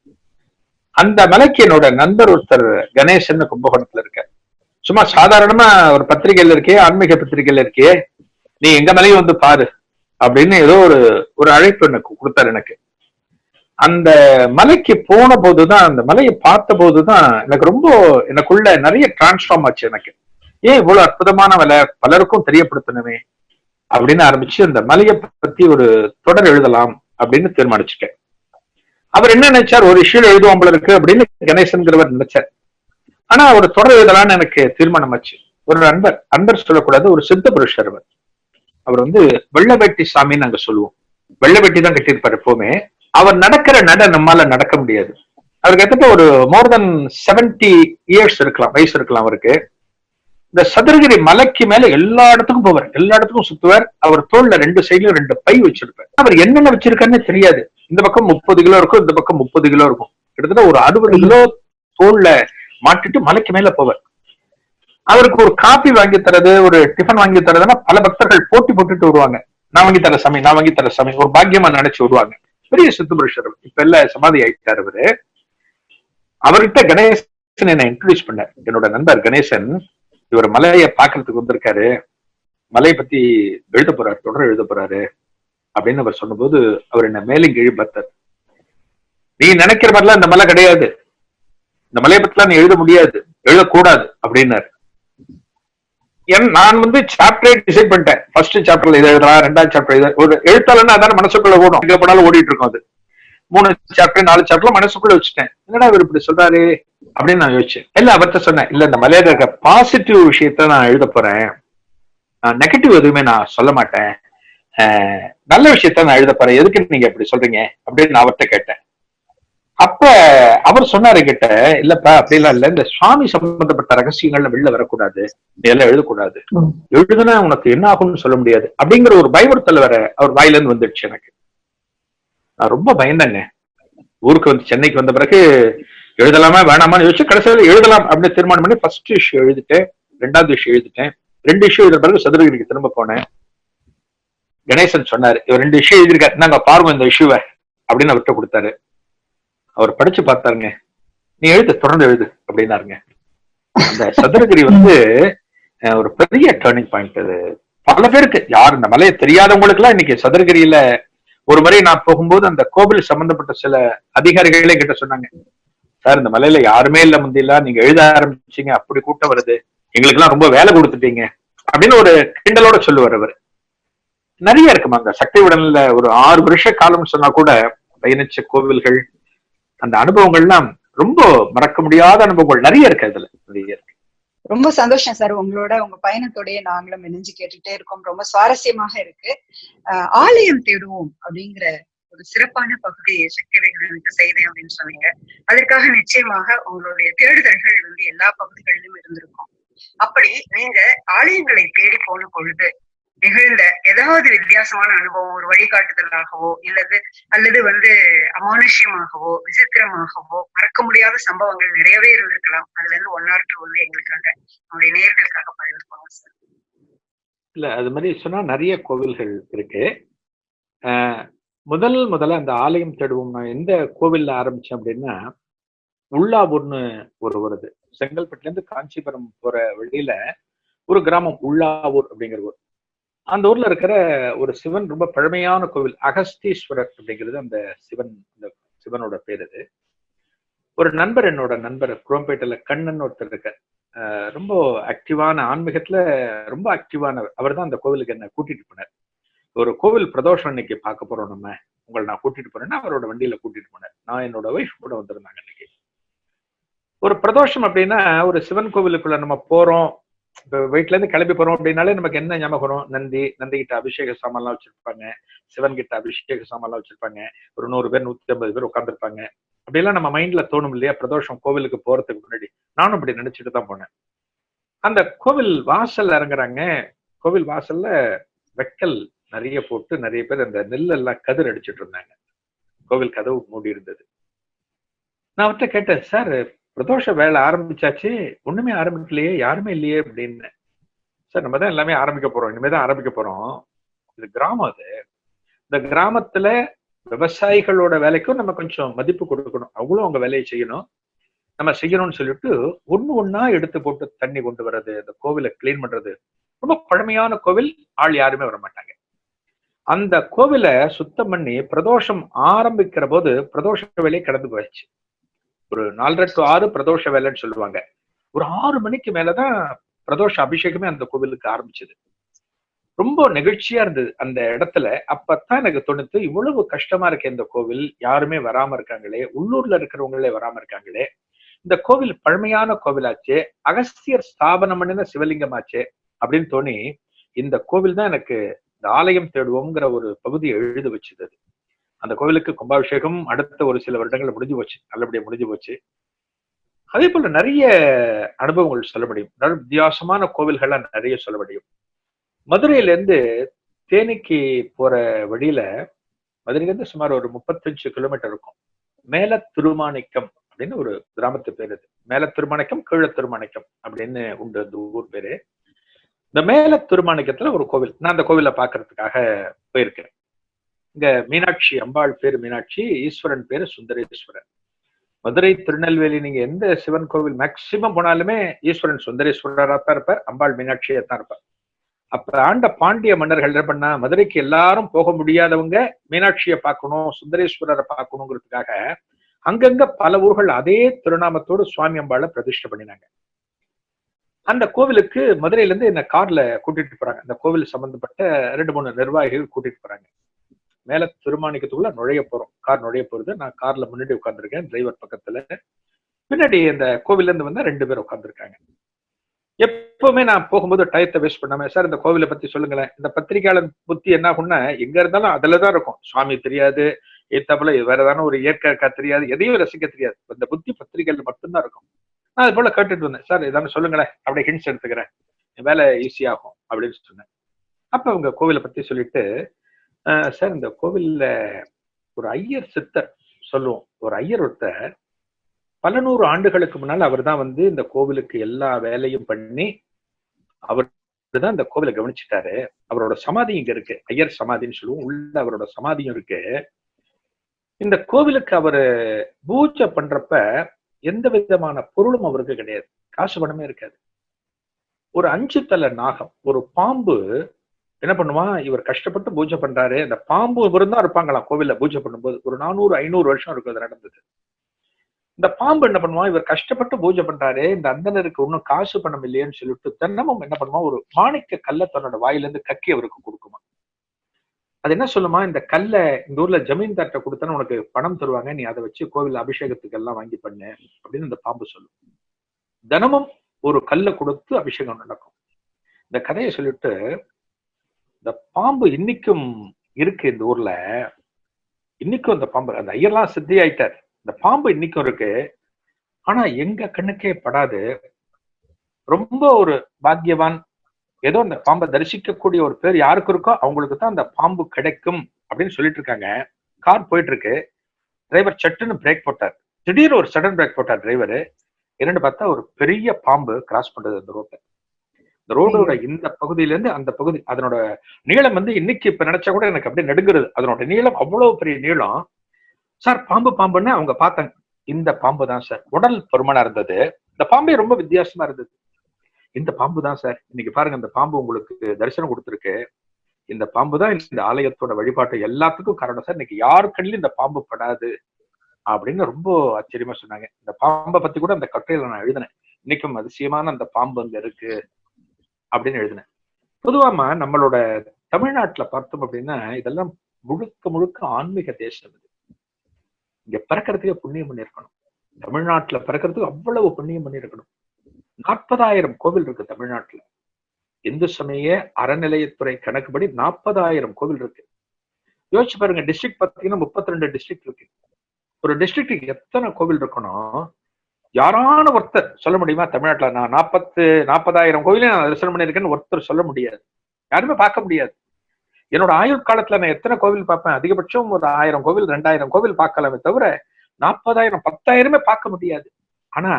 அந்த மலைக்கு என்னோட நண்பர் ஒருத்தர் கணேசன் கும்பகோணத்துல இருக்க சும்மா சாதாரணமா ஒரு பத்திரிகையில இருக்கே ஆன்மீக பத்திரிகையில இருக்கே நீ எங்க மேலேயும் வந்து பாரு அப்படின்னு ஏதோ ஒரு ஒரு அழைப்பு எனக்கு கொடுத்தாரு எனக்கு. அந்த மலைக்கு போன போதுதான் அந்த மலையை பார்த்த போதுதான் எனக்கு ரொம்ப எனக்குள்ள நிறைய டிரான்ஸ்ஃபார்ம் ஆச்சு எனக்கு. ஏன் இவ்வளவு அற்புதமான வேலை பலருக்கும் தெரியப்படுத்தணுமே அப்படின்னு ஆரம்பிச்சு அந்த மலையை பத்தி ஒரு தொடர் எழுதலாம் அப்படின்னு தீர்மானிச்சுட்டேன். அவர் என்ன நினைச்சார்? ஒரு இஷ்யூல எழுதுவோம் போல இருக்கு அப்படின்னு கணேசன்கிறவர் நினைச்சார். ஆனா ஒரு தொடர் எனக்கு தீர்மானம் ஆச்சு. ஒரு நண்பர் அன்பர் சொல்லக்கூடாது ஒரு சித்த புருஷர் அவர். அவர் வந்து வெள்ளவேட்டி சாமின்னு நாங்க சொல்லுவோம். வெள்ளவேட்டி தான் கட்டியிருப்பாரு எப்பவுமே. அவர் நடக்கிற நட நம்மால நடக்க முடியாது. அவருக்கு கிட்டத்தட்ட ஒரு மோர் தென் 70 இயர்ஸ் இருக்கலாம் வயசு இருக்கலாம் அவருக்கு. இந்த சதுரகிரி மலைக்கு மேல எல்லா இடத்துக்கும் போவார். எல்லா இடத்துக்கும் சுத்துவார். அவர் தோல்ல ரெண்டு சைடுல ரெண்டு பை வச்சிருப்பார். அவர் என்னென்ன வச்சிருக்காருன்னு தெரியாது. இந்த பக்கம் முப்பது கிலோ இருக்கும் இந்த பக்கம் முப்பது கிலோ இருக்கும். கிட்டத்தட்ட ஒரு அறுபது கிலோ தோல்ல மாட்டிட்டு மலைக்கு மேல போவார். அவருக்கு ஒரு காபி வாங்கி தரது ஒரு டிஃபன் வாங்கி தரதுன்னா பல பக்தர்கள் போட்டி போட்டுட்டு வருவாங்க. நான் வாங்கி தர சாமி நான் வாங்கி தர சாமி ஒரு பாக்கியமா நினைச்சு வருவாங்க. பெரிய சித்துபுருஷர் இப்ப எல்லாம் சமாதி ஆயிட்டார் அவரு. அவர்கிட்ட கணேசன் என்ன இன்ட்ரடியூஸ் பண்ணார். என்னோட நண்பர் கணேசன் இவர் மலையை பாக்குறதுக்கு வந்திருக்காரு. மலையை பத்தி எழுத போறாரு தொடர் எழுத போறாரு அப்படின்னு அவர் சொன்னபோது அவர் என்ன மேலும் கீழ் பார்த்தார். நீ நினைக்கிற மாதிரிலாம் இந்த மலை கிடையாது. இந்த மலையை பத்திலாம் நீ எழுத முடியாது. எழுதக்கூடாது அப்படின்னாரு. ஏன் நான் வந்து சாப்டரே டிசைட் பண்ணிட்டேன். ஃபர்ஸ்ட் சாப்டர்ல இதை எழுதலாம் ரெண்டாவது சாப்டர் இதை ஒரு எழுத்தாளர்னா அதான மனசுக்குள்ள ஓடும். எங்க போனாலும் ஓடிட்டு இருக்கும் அது. மூணு சாப்டர் நாலு சாப்டர் மனசுக்குள்ள வச்சுட்டேன். என்னடா இவர் இப்படி சொல்றாரு? அப்படின்னு நான் யோசிச்சேன். இல்ல அவர்த்த சொன்னேன் இல்ல இந்த மலையில இருக்க பாசிட்டிவ் விஷயத்த நான் எழுத போறேன். நெகட்டிவ் எதுவுமே நான் சொல்ல மாட்டேன். நல்ல விஷயத்த நான் எழுத போறேன். எதுக்கு நீங்க இப்படி சொல்றீங்க? அப்படின்னு நான் அவர்கிட்ட கேட்டேன். அப்ப அவர் சொன்னாரு கிட்ட இல்லப்பா அப்படிலாம் இல்ல. இந்த சுவாமி சம்பந்தப்பட்ட ரகசியங்கள்ல வெளில வரக்கூடாது. நீ எல்லாம் எழுதக்கூடாது. எழுதுனா உனக்கு என்ன ஆகும்னு சொல்ல முடியாது. அப்படிங்கிற ஒரு பயமுறுத்தல் வர அவர் வாயில இருந்து வந்துடுச்சு எனக்கு. நான் ரொம்ப பயந்தேங்க. ஊருக்கு வந்து சென்னைக்கு வந்த பிறகு எழுதலாமா வேணாமான்னு யோசிச்சு கடைசியில் எழுதலாம் அப்படின்னு தீர்மானம் பண்ணி ஃபர்ஸ்ட் இஷ்யூ எழுதிட்டேன். ரெண்டாவது இஷ்யூ எழுதிட்டேன். ரெண்டு இஷ்யூ எழுதின பிறகு சதுரகிரிக்கு திரும்ப போனேன். கணேசன் சொன்னாரு இவர் ரெண்டு இஷ்யூ எழுதியிருக்காரு. நாங்க பாருங்க இந்த இஷ்யூவை அப்படின்னு அவர்கிட்ட கொடுத்தாரு. அவர் படிச்சு பார்த்தாருங்க. நீ எழுது தொடர்ந்து எழுது அப்படின்னாருங்க. அந்த சதுரகிரி வந்து ஒரு பெரிய டேர்னிங் பாயிண்ட் அது. பல பேருக்கு யார் இந்த மலையை தெரியாதவங்களுக்கு எல்லாம் இன்னைக்கு சதுரகிரியில ஒரு முறை நான் போகும்போது அந்த கோவில் சம்பந்தப்பட்ட சில அதிகாரிகளே கிட்ட சொன்னாங்க. சார் இந்த மலையில யாருமே இல்ல முந்தியெல்லாம் நீங்க எழுத ஆரம்பிச்சீங்க அப்படி கூட்டம் வருது. எங்களுக்கு எல்லாம் ரொம்ப வேலை கொடுத்துட்டீங்க. அப்படின்னு ஒரு கிண்டலோட சொல்லுவார் அவர். நிறைய இருக்குமாங்க. சக்தி உடல்ல ஒரு ஆறு வருஷ காலம் சொன்னா கூட பயணிச்ச கோவில்கள் அந்த அனுபவங்கள்லாம் ரொம்ப மறக்க முடியாத அனுபவங்கள் நிறைய இருக்கு அதுல. நிறைய இருக்கு. ரொம்ப சந்தோஷம் சார் உங்களோட உங்க பயணத்தோடய நாங்களும் இணைஞ்சு கேட்டுட்டே இருக்கோம். ரொம்ப சுவாரஸ்யமாக இருக்கு. ஆஹ் ஆலயம் தேடுவோம் அப்படிங்கிற ஒரு சிறப்பான பகுதியை சக்தி வேகனுக்கு செய்தேன் அப்படின்னு சொன்னீங்க. அதற்காக நிச்சயமாக உங்களுடைய தேடுதல்கள் வந்து எல்லா பகுதிகளிலும் இருந்திருக்கும். அப்படி நீங்க ஆலயங்களை தேடி போன பொழுது நிகழ்ந்த ஏதாவது வித்தியாசமான அனுபவம் ஒரு வழிகாட்டுதலாகவோ இல்லது அல்லது வந்து அமானுஷ்யமாகவோ விசித்திரமாகவோ மறக்க முடியாத சம்பவங்கள் நிறையவே இருந்திருக்கலாம். அதுல இருந்து ஒன் ஆர் டூ வந்து எங்களுக்காக நம்முடைய நேர்களுக்காக பகிர்ந்துப்பாங்க சார் இல்ல அது மாதிரி சொன்னா நிறைய கோவில்கள் இருக்கு. ஆஹ் முதல் முதல்ல அந்த ஆலயம் தேடுவோம். நான் எந்த கோவில்ல ஆரம்பிச்சேன் அப்படின்னா உள்ளாவூர்னு ஒரு வருது செங்கல்பட்டுல இருந்து காஞ்சிபுரம் போற வழியில ஒரு கிராமம் உள்ளாவூர் அப்படிங்கிற ஊர். அந்த ஊர்ல இருக்கிற ஒரு சிவன் ரொம்ப பழமையான கோவில் அகஸ்தீஸ்வரர் அப்படிங்கிறது அந்த சிவன் அந்த சிவனோட பேர் அது. ஒரு நண்பர் என்னோட நண்பர் குரோம்பேட்டில் கண்ணன் ஒருத்தர் இருக்கார். ரொம்ப ஆக்டிவான ஆன்மீகத்துல ரொம்ப ஆக்டிவானவர் அவர் தான் அந்த கோவிலுக்கு என்ன கூட்டிட்டு போனார். ஒரு கோவில் பிரதோஷம் இன்னைக்கு பார்க்க போறோம் நம்ம. உங்களை நான் கூட்டிட்டு போறேன்னா அவரோட வண்டியில கூட்டிட்டு போனேன் நான் என்னோட ஒய்ஃப் கூட வந்திருந்தாங்க இன்னைக்கு ஒரு பிரதோஷம் அப்படின்னா ஒரு சிவன் கோவிலுக்குள்ள நம்ம போறோம். இப்ப வீட்டுல இருந்து கிளம்பி போறோம் அப்படின்னாலே நமக்கு என்ன ஞாபகம் வரும்? நந்தி நந்தி கிட்ட அபிஷேக சாமான்லாம் வச்சிருப்பாங்க. சிவன் கிட்ட அபிஷேக சாமான்லாம் வச்சிருப்பாங்க. ஒரு நூறு பேர் நூத்தி ஐம்பது பேர் உட்காந்துருப்பாங்க அப்படியெல்லாம் நம்ம மைண்ட்ல தோணும் இல்லையா? பிரதோஷம் கோவிலுக்கு போறதுக்கு முன்னாடி. நானும் அப்படி நினைச்சிட்டு தான் போனேன். அந்த கோவில் வாசல் இறங்குறாங்க. கோவில் வாசல்ல வெக்கல் நிறைய போட்டு நிறைய பேர் அந்த நெல்லெல்லாம் கதிர் அடிச்சிட்டு இருந்தாங்க. கோவில் கதவு மூடி இருந்தது. நான் அவர்கிட்ட கேட்டேன் சார் பிரதோஷ வேலை ஆரம்பிச்சாச்சு. ஒண்ணுமே ஆரம்பிக்கலையே யாருமே இல்லையே அப்படின்னு. சார் நம்ம தான் எல்லாமே ஆரம்பிக்க போறோம். இனிமே தான் ஆரம்பிக்க போறோம். இது கிராமம் அது. இந்த கிராமத்துல விவசாயிகளோட வேலைக்கும் நம்ம கொஞ்சம் மதிப்பு கொடுக்கணும். அவங்களும் அவங்க வேலையை செய்யணும். நம்ம செய்யணும்னு சொல்லிட்டு ஒண்ணு ஒண்ணா எடுத்து போட்டு தண்ணி கொண்டு வர்றது அந்த கோவிலை கிளீன் பண்றது. ரொம்ப பழமையான கோவில் ஆள் யாருமே வர மாட்டாங்க அந்த கோவிலை சுத்தம் பண்ணி பிரதோஷம் ஆரம்பிக்கிற போது பிரதோஷ வேலையை கடந்து போயிடுச்சு. ஒரு நாலரை டு ஆறு பிரதோஷ வேலைன்னு சொல்லுவாங்க. ஒரு ஆறு மணிக்கு மேலதான் பிரதோஷ அபிஷேகமே அந்த கோவிலுக்கு ஆரம்பிச்சது. ரொம்ப நெகிழ்ச்சியா இருந்தது அந்த இடத்துல. அப்பத்தான் எனக்கு தொணுத்து இவ்வளவு கஷ்டமா இருக்கு இந்த கோவில். யாருமே வராம இருக்காங்களே. உள்ளூர்ல இருக்கிறவங்களே வராம இருக்காங்களே. இந்த கோவில் பழமையான கோவிலாச்சே. அகஸ்தியர் ஸ்தாபனம் பண்ணின சிவலிங்கமாச்சு அப்படின்னு தோணி இந்த கோவில் தான் எனக்கு இந்த ஆலயம் தேடுவோங்கிற ஒரு பகுதியை எழுத வச்சது அந்த கோவிலுக்கு கும்பாபிஷேகம் அடுத்த ஒரு சில வருடங்கள் முடிஞ்சு போச்சு நல்லபடியா முடிஞ்சு போச்சு. அதே போல நிறைய அனுபவங்கள் சொல்ல முடியும். நல்ல வித்தியாசமான கோவில்கள்லாம் நிறைய சொல்ல முடியும். மதுரையில இருந்து தேனிக்கு போற வழியில மதுரையிலேருந்து சுமார் ஒரு முப்பத்தஞ்சு கிலோமீட்டர் இருக்கும். மேல திருமாணிக்கம் அப்படின்னு ஒரு கிராமத்து பேர் இது மேல திருமாணிக்கம் கீழ திருமாணிக்கம் அப்படின்னு உண்டு அந்த ஊர் பேரு. இந்த மேல திருமாணிக்கத்துல ஒரு கோவில். நான் அந்த கோவில பாக்குறதுக்காக போயிருக்கேன். இங்க மீனாட்சி அம்பாள் பேரு மீனாட்சி ஈஸ்வரன் பேரு சுந்தரேஸ்வரன். மதுரை திருநெல்வேலி நீங்க எந்த சிவன் கோவில் மேக்சிமம் போனாலுமே ஈஸ்வரன் சுந்தரேஸ்வரரா தான் இருப்பார் அம்பாள் மீனாட்சியா தான் இருப்பார். அப்ப ஆண்ட பாண்டிய மன்னர்கள் என்ன பண்ணா மதுரைக்கு எல்லாரும் போக முடியாதவங்க மீனாட்சியை பார்க்கணும் சுந்தரேஸ்வரரை பார்க்கணுங்கிறதுக்காக அங்கங்க பல ஊர்கள் அதே திருநாமத்தோடு சுவாமி அம்பாளை பிரதிஷ்டை பண்ணினாங்க. அந்த கோவிலுக்கு மதுரையில இருந்து என்ன கார்ல கூட்டிட்டு போறாங்க. அந்த கோவில் சம்பந்தப்பட்ட ரெண்டு மூணு நிர்வாகிகள் கூட்டிட்டு போறாங்க. மேல திருமாணிக்கத்துக்குள்ள நுழைய போறோம். கார் நுழைய போறது. நான் கார்ல முன்னாடி உட்காந்துருக்கேன் டிரைவர் பக்கத்துல. பின்னாடி இந்த கோவில்ல இருந்து வந்தா ரெண்டு பேர் உட்காந்துருக்காங்க எப்பவுமே நான் போகும்போது டயத்தை வேஸ்ட் பண்ணாம சார் இந்த கோவிலை பத்தி சொல்லுங்களேன். இந்த பத்திரிகையாளர் புத்தி என்ன ஆகும்னா எங்க இருந்தாலும் அதுலதான் இருக்கும். சுவாமி தெரியாது. ஏத்தாப்புல வேற ஏதாவது ஒரு இயற்கை தெரியாது. எதையும் ரசிக்க தெரியாது. இந்த புத்தி பத்திரிகைகள் மட்டும்தான் இருக்கும். நான் அது போல கேட்டுட்டு வந்தேன். சார் ஏதாவது சொல்லுங்களேன். அப்படியே ஹிண்ட்ஸ் எடுத்துக்கிறேன். வேலை ஈஸியாகும் அப்படின்னு சொன்னேன். அப்ப அவங்க கோவிலை பத்தி சொல்லிட்டு சார் இந்த கோவில்ல ஒரு ஐயர் சித்தர் சொல்லுவோம். ஒரு ஐயர் ஒருத்தர் பல நூறு ஆண்டுகளுக்கு முன்னால் அவர் தான் வந்து இந்த கோவிலுக்கு எல்லா வேலையும் பண்ணி அவர் தான் இந்த கோவிலை கவனிச்சிட்டாரு. அவரோட சமாதி இங்க இருக்கு. ஐயர் சமாதின்னு சொல்லுவோம். உள்ள அவரோட சமாதியும் இருக்கு. இந்த கோவிலுக்கு அவரு பூஜை பண்றப்ப எந்த விதமான பொருளும் அவருக்கு கிடையாது. காசு பணமே இருக்காது. ஒரு அஞ்சு தலை நாகம் ஒரு பாம்பு என்ன பண்ணுவான் இவர் கஷ்டப்பட்டு பூஜை பண்றாரு. அந்த பாம்பு இவரும் தான் இருப்பாங்களாம் கோவில்ல பூஜை பண்ணும்போது. ஒரு நானூறு ஐநூறு வருஷம் இருக்கும் அது நடந்தது. இந்த பாம்பு என்ன பண்ணுவான் இவர் கஷ்டப்பட்டு பூஜை பண்றாரு. இந்த அந்தனருக்கு ஒன்றும் காசு பணம் இல்லையேன்னு சொல்லிட்டு தினமும் என்ன பண்ணுவான் ஒரு மாணிக்க கல்ல தன்னோட வாயிலிருந்து கக்கி அவருக்கு கொடுக்குமா? அது என்ன சொல்லுமா? இந்த கல்லை இந்த ஊர்ல ஜமீன்தார்ட்ட கொடுத்தா உனக்கு பணம் தருவாங்க. நீ அதை வச்சு கோவில் அபிஷேகத்துக்கு எல்லாம் வாங்கி பண்ணு அப்படின்னு இந்த பாம்பு சொல்லும். தினமும் ஒரு கல்லை கொடுத்து அபிஷேகம் நடக்கும். இந்த கதையை சொல்லிட்டு இந்த பாம்பு இன்னைக்கும் இருக்கு இந்த ஊர்ல. இன்னைக்கும் அந்த பாம்பு அந்த ஐயர்லாம் சித்தி ஆயிட்டார் இந்த பாம்பு இன்னைக்கும் இருக்கு. ஆனா எங்க கண்ணுக்கே படாது. ரொம்ப ஒரு பாக்கியவான். ஏதோ அந்த பாம்பை தரிசிக்கக்கூடிய ஒரு பேர் யாருக்கு இருக்கோ அவங்களுக்கு தான் அந்த பாம்பு கிடைக்கும் அப்படின்னு சொல்லிட்டு இருக்காங்க. கார் போயிட்டு இருக்கு டிரைவர் சட்டுன்னு பிரேக் போட்டார். திடீர்னு ஒரு சடன் பிரேக் போட்டார் டிரைவர். என்னன்னு பார்த்தா ஒரு பெரிய பாம்பு கிராஸ் பண்றது அந்த ரோட்டை இந்த ரோடோட இந்த பகுதியில இருந்து அந்த பகுதி அதனோட நீளம் வந்து இன்னைக்கு இப்ப நினைச்சா கூட எனக்கு அப்படியே நடுங்குறது. அதனோட நீளம் அவ்வளவு பெரிய நீளம். சார் பாம்பு பாம்புன்னு அவங்க பார்த்தாங்க. இந்த பாம்பு தான் சார். உடல் பருமனா இருந்தது. இந்த பாம்பே ரொம்ப வித்தியாசமா இருந்தது. இந்த பாம்பு தான் சார். இன்னைக்கு பாருங்க இந்த பாம்பு உங்களுக்கு தரிசனம் கொடுத்துருக்கு. இந்த பாம்பு தான் இந்த ஆலயத்தோட வழிபாட்டு எல்லாத்துக்கும் காரணம் சார். இன்னைக்கு யாரு கண்ணிலும் இந்த பாம்பு படாது அப்படின்னு ரொம்ப ஆச்சரியமா சொன்னாங்க. இந்த பாம்பை பத்தி கூட அந்த கட்டுரையில நான் எழுதினேன். இன்னைக்கும் அதிசயமான அந்த பாம்பு அங்க இருக்கு. அப்படின்னு எழுதினேன். பொதுவாமா நம்மளோட தமிழ்நாட்டுல பார்த்தோம் அப்படின்னா இதெல்லாம் முழுக்க முழுக்க ஆன்மீக தேசம் இது. இங்க பிறக்கிறதுக்கே புண்ணியம் பண்ணியிருக்கணும். தமிழ்நாட்டுல பிறக்கிறதுக்கு அவ்வளவு புண்ணியம் பண்ணியிருக்கணும். நாற்பதாயிரம் கோவில் இருக்கு தமிழ்நாட்டுல. இந்து சமய அறநிலையத்துறை கணக்குப்படி நாற்பதாயிரம் கோவில் இருக்கு. யோசிச்சு பாருங்க டிஸ்ட்ரிக்ட் பார்த்தீங்கன்னா முப்பத்தி ரெண்டு டிஸ்ட்ரிக்ட் இருக்கு. ஒரு டிஸ்ட்ரிக்ட்டுக்கு எத்தனை கோவில் இருக்கணும்? யாரான ஒருத்தர் சொல்ல முடியுமா தமிழ்நாட்டுல? நான் நாற்பத்து நாற்பதாயிரம் கோவிலையும் நான் தரிசனம் பண்ணியிருக்கேன்னு ஒருத்தர் சொல்ல முடியாது. யாருமே பார்க்க முடியாது. என்னோட ஆயுள் காலத்துல நான் எத்தனை கோவில் பார்ப்பேன்? அதிகபட்சம் ஒரு ஆயிரம் கோவில் ரெண்டாயிரம் கோவில் பார்க்கலாமே தவிர நாற்பதாயிரம் பத்தாயிரமே பார்க்க முடியாது. ஆனா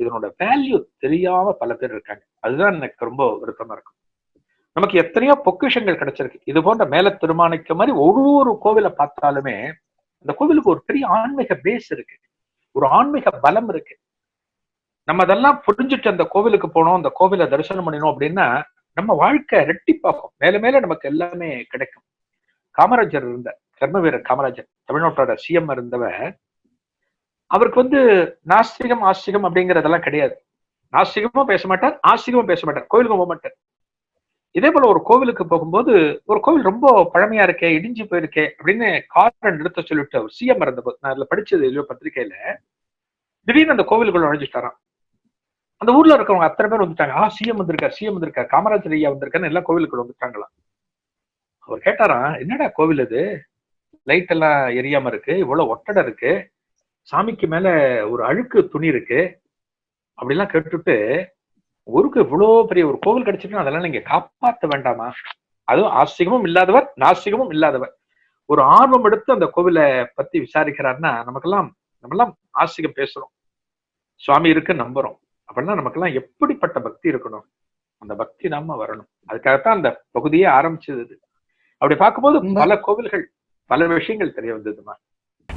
இதனோட வேல்யூ தெரியாம பல பேர் இருக்காங்க. அதுதான் எனக்கு ரொம்ப வருத்தமா இருக்கும் நமக்கு எத்தனையோ பொக்கிஷங்கள் கிடைச்சிருக்கு. இது போன்ற மேல திருமாணிக்க மாதிரி ஒவ்வொரு கோவிலை பார்த்தாலுமே அந்த கோவிலுக்கு ஒரு பெரிய ஆன்மீக பேஸ் இருக்கு. ஒரு ஆன்மீக பலம் இருக்கு. நம்ம அதெல்லாம் புரிஞ்சுட்டு அந்த கோவிலுக்கு போனோம் அந்த கோவில தரிசனம் பண்ணினோம் அப்படின்னா நம்ம வாழ்க்கை ரெட்டிப்பாகும் மேல மேல நமக்கு எல்லாமே கிடைக்கும். காமராஜர் இருந்த கர்ம வீரர் காமராஜர் தமிழ்நாட்டோட சிஎம் இருந்தவர். அவருக்கு வந்து நாஸ்திகம் ஆஸ்திகம் அப்படிங்கறதெல்லாம் கிடையாது. நாஸ்திகமும் பேச மாட்டார் ஆஸ்திகமும் பேச மாட்டார். கோவிலுக்கு போக மாட்டார். இதே போல ஒரு கோவிலுக்கு போகும்போது ஒரு கோவில் ரொம்ப பழமையா இருக்கே இடிஞ்சு போயிருக்கே அப்படின்னு காரை நிறுத்த சொல்லிட்டு அவர் சிஎம் இருந்தபோது நான் அதுல படிச்சது இல்லையோ பத்திரிகையில திடீர்னு அந்த கோவிலுக்குள்ள நுழைஞ்சிட்டாராம். அந்த ஊர்ல இருக்கவங்க அத்தனை பேர் வந்துட்டாங்க. ஆ சிஎம் வந்திருக்கார் சிஎம் வந்திருக்கார் காமராஜர் ஐயா வந்திருக்காருன்னு எல்லாம் கோவிலுக்குள்ள வந்துட்டாங்களாம். அவர் கேட்டாராம் என்னடா கோவில் இது லைட் எல்லாம் எரியாம இருக்கு இவ்வளவு ஒட்டடை இருக்கு சாமிக்கு மேல ஒரு அழுக்கு துணி இருக்கு அப்படிலாம் கேட்டுட்டு ஊருக்கு இவ்வளவு பெரிய ஒரு கோவில் கிடைச்சிருக்குன்னா அதெல்லாம் நீங்க காப்பாத்த வேண்டாமா? அதுவும் ஆஸ்திகமும் இல்லாதவர் நாஸ்திகமும் இல்லாதவர். ஒரு ஆர்வம் எடுத்து அந்த கோவிலை பத்தி விசாரிக்கிறாருன்னா நமக்கெல்லாம் நம்மெல்லாம் ஆஸ்திகம் பேசுறோம். சுவாமி இருக்கு நம்புறோம். அப்படின்னா நமக்கெல்லாம் எப்படிப்பட்ட பக்தி இருக்கணும்? அந்த பக்தி நாம வரணும். அதுக்காகத்தான் அந்த பகுதியே ஆரம்பிச்சது. அப்படி பார்க்கும்போது பல கோவில்கள் பல விஷயங்கள் தெரிய வந்ததுமா?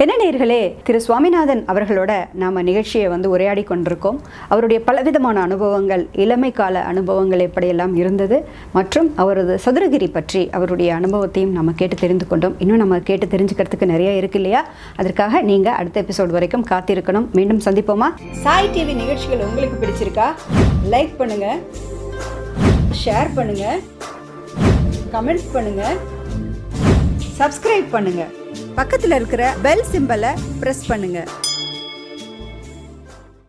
என்ன நேர்களே திரு சுவாமிநாதன் அவர்களோட நாம் நிகழ்ச்சியை வந்து உரையாடி கொண்டிருக்கோம். அவருடைய பலவிதமான அனுபவங்கள் இளமை கால அனுபவங்கள் எப்படியெல்லாம் இருந்தது மற்றும் அவரது சதுரகிரி பற்றி அவருடைய அனுபவத்தையும் நம்ம கேட்டு தெரிந்து கொண்டோம். இன்னும் நம்ம கேட்டு தெரிஞ்சுக்கிறதுக்கு நிறைய இருக்கு இல்லையா? அதற்காக நீங்கள் அடுத்த எபிசோட் வரைக்கும் காத்திருக்கணும். மீண்டும் சந்திப்போமா? சாய் டிவி நிகழ்ச்சிகள் உங்களுக்கு பிடிச்சிருக்கா? லைக் பண்ணுங்க ஷேர் பண்ணுங்க கமெண்ட்ஸ் பண்ணுங்க சப்ஸ்கிரைப் பண்ணுங்க. பக்கத்தில் இருக்கிற பெல் சிம்பலை ப்ரெஸ் பண்ணுங்க.